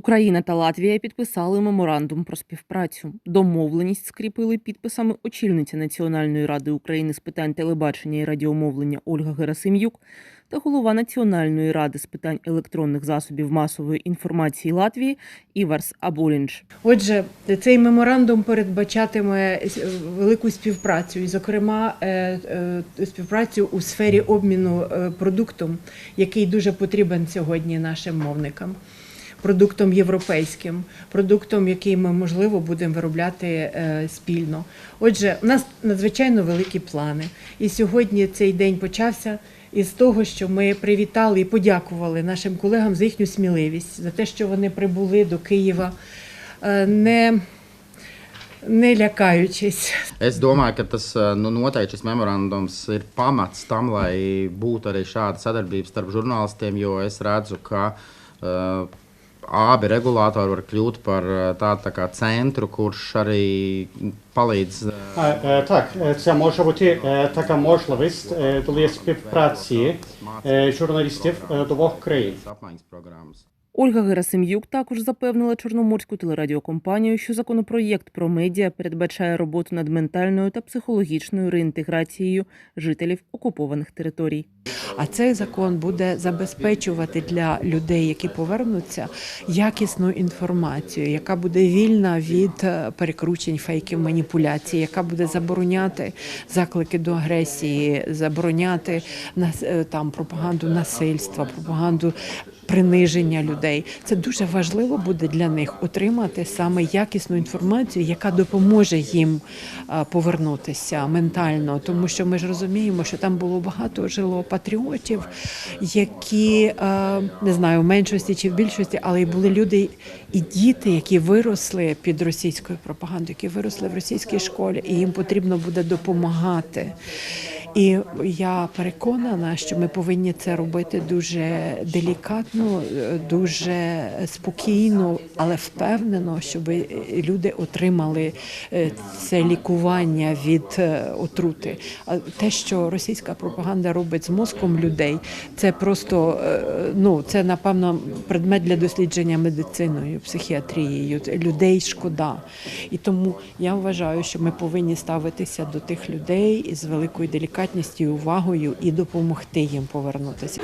Україна та Латвія підписали меморандум про співпрацю. Домовленість скріпили підписами очільниця Національної ради України з питань телебачення і радіомовлення Ольга Герасим'юк та голова Національної ради з питань електронних засобів масової інформації Латвії Іварс Аболінч. Отже, цей меморандум передбачатиме е, велику співпрацю, і, зокрема, е, е, співпрацю у сфері обміну продуктом, який дуже потрібен сьогодні нашим мовникам. Продуктом європейським, продуктом, який ми можливо будемо виробляти е, спільно. Отже, у нас надзвичайно великі плани. І сьогодні цей день почався із того, що ми привітали і подякували нашим колегам за їхню сміливість, за те, що вони прибули до Києва, е, не, не lякаючись. Es domāju, ka tas eh, nu, noteikti memorandums ir pamats tam, lai būtu arī šāda sadarbība starp žurnālistiem, jo es redzu, ka uh, abi regulātori var kļūt par eh, tādu tā kā centru, kurš arī palīdz. eh, А, е, Так, е, це може бути е, така можливість е, для співпраці е, журналістів е, двох країн. apmaiņas programmas. Ольга Герасим'юк також запевнила Чорноморську телерадіокомпанію, що законопроєкт про медіа передбачає роботу над ментальною та психологічною реінтеграцією жителів окупованих територій. А цей закон буде забезпечувати для людей, які повернуться, якісну інформацію, яка буде вільна від е, перекручень, фейків, маніпуляцій, яка буде забороняти заклики до агресії, забороняти е, там пропаганду насильства, пропаганду приниження людей. Це дуже важливо буде для них отримати саме якісну інформацію, яка допоможе їм е, повернутися ментально, тому що ми ж розуміємо, що там було багато жило патріотів, які е, не знаю в меншості чи в більшості, але й були люди і діти, які виросли під російською пропагандою, які виросли в російській школі, і їм потрібно буде допомагати. І я переконана, що ми повинні це робити дуже делікатно, дуже спокійно, але впевнено, щоб люди отримали е, це лікування від е, отрути. А те, що російська пропаганда робить з мозком людей, це просто е, ну це напевно предмет для дослідження медициною, психіатрією. Людей шкода. І тому я вважаю, що ми повинні ставитися до тих людей із великою делікатністю увагою і допомогти їм повернутися.